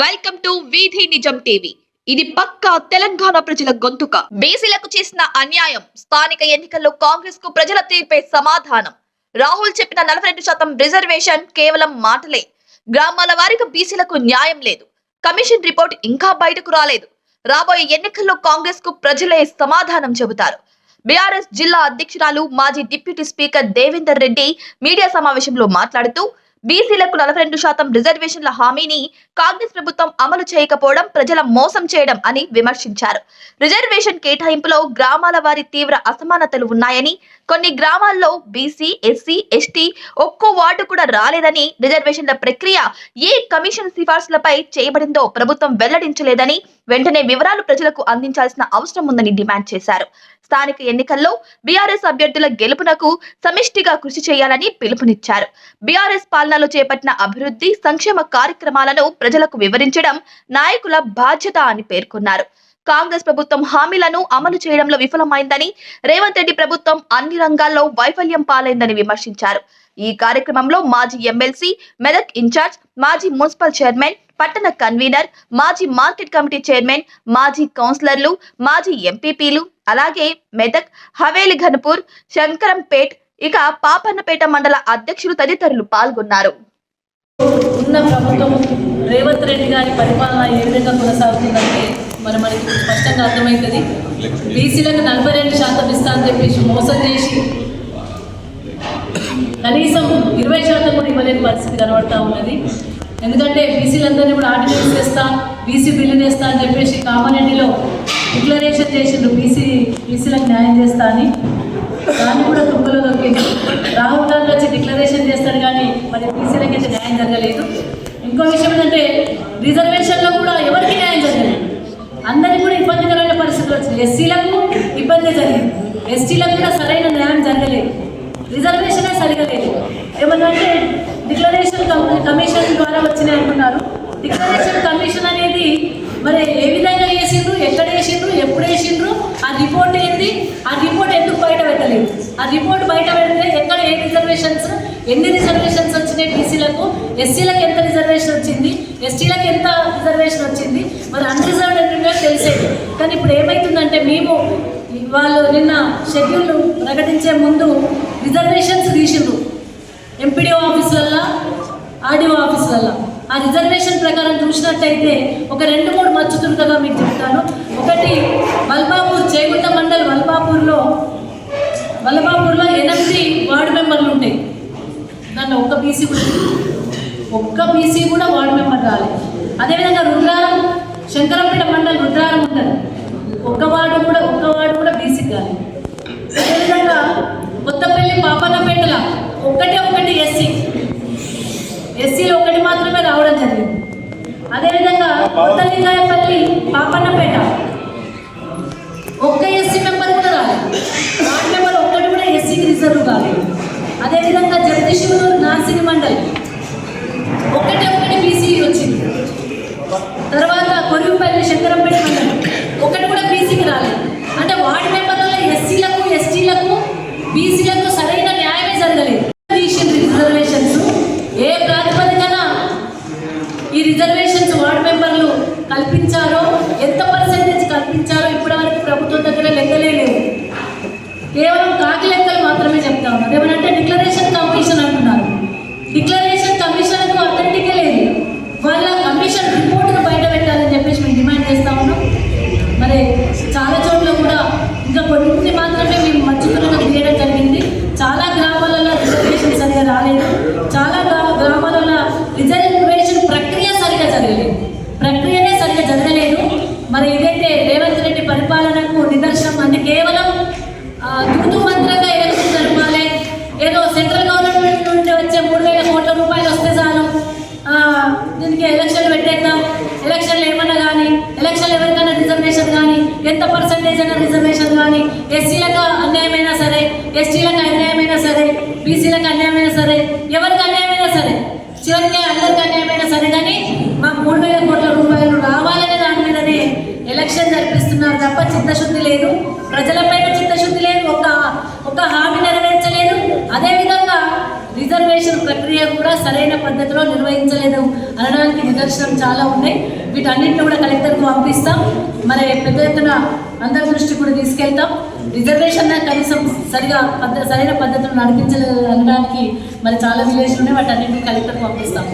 Welcome to వీధి నిజం TV ఇది పక్కా తెలంగాణ ప్రజల గొంతుక. బీసీలకు చేసిన అన్యాయం స్థానిక ఎన్నికల్లో కాంగ్రెస్కు ప్రజల తీర్పే సమాధానం. రాహుల్ చెప్పిన నలభై రెండు శాతం రిజర్వేషన్ కేవలం మాటలే. గ్రామాల వారికి బీసీలకు న్యాయం లేదు. కమిషన్ రిపోర్ట్ ఇంకా బయటకు రాలేదు. రాబోయే ఎన్నికల్లో కాంగ్రెస్కు ప్రజలే సమాధానం చెబుతారు. బీఆర్ఎస్ జిల్లా అధ్యక్షురాలు మాజీ deputy speaker Devender Reddy media సమావేశంలో మాట్లాడుతూ బీసీలకు నలభై రెండు శాతం రిజర్వేషన్ల హామీని కాంగ్రెస్ ప్రభుత్వం అమలు చేయకపోవడం ప్రజల మోసం చేయడం అని విమర్శించారు. రిజర్వేషన్ కేటాయింపులో గ్రామాల వారి తీవ్ర అసమానతలు ఉన్నాయని కొన్ని గ్రామాల్లో బీసీ ఎస్సీ ఎస్టీ ఒక్కో వార్డు కూడా రాలేదని రిజర్వేషన్ల ప్రక్రియ ఏ కమిషన్ సిఫార్సులపై చేయబడిందో ప్రభుత్వం వెల్లడించలేదని వెంటనే వివరాలు ప్రజలకు అందించాల్సిన అవసరం ఉందని డిమాండ్ చేశారు. స్థానిక ఎన్నికల్లో బీఆర్ఎస్ అభ్యర్థుల గెలుపునకు సమిష్టిగా కృషి చేయాలని పిలుపునిచ్చారు. బీఆర్ఎస్ పాలనలో చేపట్టిన అభివృద్ధి సంక్షేమ కార్యక్రమాలను ప్రజలకు వివరించడం నాయకుల బాధ్యత అని పేర్కొన్నారు. కాంగ్రెస్ ప్రభుత్వం హామీలను అమలు చేయడంలో విఫలమైందని రేవంత్ రెడ్డి ప్రభుత్వం అన్ని రంగాల్లో వైఫల్యం పాలైందని విమర్శించారు. ఈ కార్యక్రమంలో మాజీ ఎమ్మెల్సీ మెదక్ ఇన్ఛార్జ్ మాజీ మున్సిపల్ చైర్మన్ పట్టణ కన్వీనర్ మాజీ మార్కెట్ కమిటీ చైర్మన్ మాజీ కౌన్సిలర్లు మాజీ ఎంపీపీలు అలాగే మెదక్ హవేలి ఘనపూర్ శంకరంపేట్ ఇక పాపన్నపేట మండల అధ్యక్షులు తదితరులు పాల్గొన్నారు. ఉన్న ప్రభుత్వం రేవంత్ రెడ్డి గారి పరిపాలన ఏ విధంగా కొనసాగుతుందంటే మరి మనకి స్పష్టంగా అర్థమవుతుంది బీసీలకు నలభై రెండు శాతం ఇస్తా అని చెప్పేసి మోసం చేసి కనీసం ఇరవై శాతం కూడా ఇవ్వలేని పరిస్థితి కనబడతా ఉన్నది. ఎందుకంటే బీసీలందరినీ కూడా ఆర్డినెన్స్ చేస్తా బీసీ బిల్లు చేస్తా అని చెప్పేసి కామారెడ్డిలో డిక్లరేషన్ చేసిండ్రు. బీసీ బీసీలకు న్యాయం చేస్తా అని. దాన్ని కూడా తుమ్మలో దొక్కింది రాహుల్ గాంధీ వచ్చి డిక్లరేషన్ చేస్తారు కానీ మరి బీసీలకి అయితే న్యాయం జరగలేదు. ఇంకో విషయం ఏంటంటే రిజర్వేషన్లో కూడా ఎవరికి న్యాయం జరగలేదు. అందరికీ కూడా ఇబ్బందికరమైన పరిస్థితులు వచ్చింది ఎస్సీలకు ఇబ్బంది జరిగింది. ఎస్టీలకు కూడా సరైన న్యాయం జరగలేదు. రిజర్వేషనే సరిగా లేదు. ఏమన్నంటే డిక్లరేషన్ కమిషన్ ద్వారా వచ్చినాయి అంటున్నారు డిక్లరేషన్ కమిషన్ అనేది మరి ఏ విధంగా వేసిండ్రు ఎక్కడ వేసిండ్రు ఎప్పుడు వేసిండ్రు ఆ రిపోర్ట్ ఏంటి ఆ రిపోర్ట్ ఎందుకు బయట పెట్టలేదు? ఆ రిపోర్ట్ బయట పెడితే ఎక్కడ ఏ రిజర్వేషన్స్ ఎన్ని రిజర్వేషన్స్ వచ్చినాయి బీసీలకు ఎస్సీలకు ఎంత రిజర్వేషన్ వచ్చింది? ఎస్టీలకు ఎంత రిజర్వేషన్ వచ్చింది? మరి అన్రిజర్వ్డ్ ఎన్నికలు తెలిసేది. కానీ ఇప్పుడు ఏమవుతుందంటే మేము వాళ్ళు నిన్న షెడ్యూల్ ప్రకటించే ముందు రిజర్వేషన్స్ తీసిండ్రు. ఎంపీడీఓ ఆఫీసులల్లో ఆర్డీఓ ఆఫీసులల్లో ఆ రిజర్వేషన్ ప్రకారం చూసినట్టయితే ఒక రెండు మూడు మచ్చుతురుకగా మీకు చెప్తాను. ఒకటి వల్బాపూర్ చేగుంట మండల్ వల్పాపూర్లో వల్బాపూర్లో ఎనిమిది వార్డు మెంబర్లు ఉంటాయి దాంట్లో ఒక్క బీసీ కూడా ఒక్క బీసీ కూడా వార్డు మెంబర్ రాలేదు అదేవిధంగా రుద్రారం శంకరంపేట మండల్ రుద్రారం ఉంటుంది. ఒక్క వార్డు కూడా ఒక్క వార్డు కూడా బీసీ కాలేదు అదేవిధంగా కొత్తపల్లి పాపన్నపేటల ఒక్కటే ఒకటి ఎస్సీ ఎస్సీలో ఒకటి మాత్రమే రావడం జరిగింది అదేవిధంగా కొత్తలింగాయపల్లి పాపన్నపేట. ఒక్క ఎస్సీ మెంబర్ కూడా రాలేదు. వార్డ్ మెంబర్ ఒక్కటి కూడా ఎస్సీకి రిజర్వ్ కాలేదు. అదేవిధంగా జగదీశ్వరు నాసిని మండలి. ఒకటే ఒకటి బీసీ వచ్చింది. తర్వాత కొరివిపల్లి శంకరంపేట మండలం ఒకటి కూడా బీసీకి రాలేదు అంటే వార్డు మెంబర్లలో ఎస్సీలకు ఎస్టీలకు బీసీలకు సరైన న్యాయమే జరగలేదు తీసిండ్రు రిజర్వేషన్స్ ఏ ప్రాతిపదికన ఈ రిజర్వేషన్స్ వార్డు మెంబర్లు కల్పించారో ఎంత పర్సెంటేజ్ కల్పించారో ఇప్పటివరకు ప్రభుత్వం దగ్గర లెక్కలే లేవు. కేవలం కాకి లెక్కలు మాత్రమే చెప్తాము. అదేమనంటే ఏమనంటే డిక్లరేషన్ కమిషన్ అంటున్నారు డిక్లరేషన్ కమిషన్కు అథెంటికే లేదు వాళ్ళ కమిషన్ రిపోర్ట్ను బయట పెట్టాలని చెప్పేసి మేము డిమాండ్ చేస్తా ఉన్నాం మరి చాలా చోట్ల కూడా ఇంకా కొన్ని మాత్రమే మేము మధ్యతరగతి తీయడం జరిగింది చాలా గ్రామాలలో రిజర్వేషన్ సరిగా రాలేదు చాలా గ్రా- గ్రామాలలో రిజర్వేషన్ ప్రక్రియ సరిగా జరగలేదు ప్రక్రియనే సరిగా జరగలేదు మరి ఏదైతే రేవంత్ రెడ్డి పరిపాలనకు నిదర్శనం అంటే కేవలం ఆ, తూతు మంత్రంగా ఎలక్షన్ జరపాలి ఏదో సెంట్రల్ గవర్నమెంట్ నుండి వచ్చే మూడు వేల కోట్ల రూపాయలు వస్తే చాలు ఆ, దీనికి ఎలక్షన్ పెట్టేద్దాం ఎలక్షన్లు ఏమన్నా కానీ ఎలక్షన్లు ఎవరికైనా రిజర్వేషన్ కానీ ఎంత పర్సంటేజ్ అయినా రిజర్వేషన్ కానీ ఎస్సీలకు అన్యాయమైనా సరే ఎస్టీలకు అన్యాయమైనా సరే బీసీలకు అన్యాయమైనా సరే ఎవరికి అన్యాయమైనా సరే చివరికి అందరికి అన్యాయమైనా సరే కానీ మాకు మూడు వేల కోట్ల రూపాయలు రావాలనే దాని మీదనే ఎలక్షన్ జరిపిస్తున్నారు తప్ప చిత్తశుద్ధి లేదు. ప్రజల చిత్తశుద్ధి లేదు ఒక ఒక హామీ నెరవేర్చలేదు అదేవిధంగా రిజర్వేషన్ ప్రక్రియ కూడా సరైన పద్ధతిలో నిర్వహించలేదు. అనడానికి నిదర్శనం చాలా ఉన్నాయి. వీటన్నింటిని కూడా కలెక్టర్కు పంపిస్తాం. మరి పెద్ద ఎత్తున అందరి దృష్టి కూడా తీసుకెళ్తాం. రిజర్వేషన్ కనీసం సరిగా పద్ధ సరైన పద్ధతిలో నడిపించలేదు అనడానికి మరి చాలా విలేజ్లు ఉన్నాయి. వాటన్నింటిని కలెక్టర్కు పంపిస్తాం.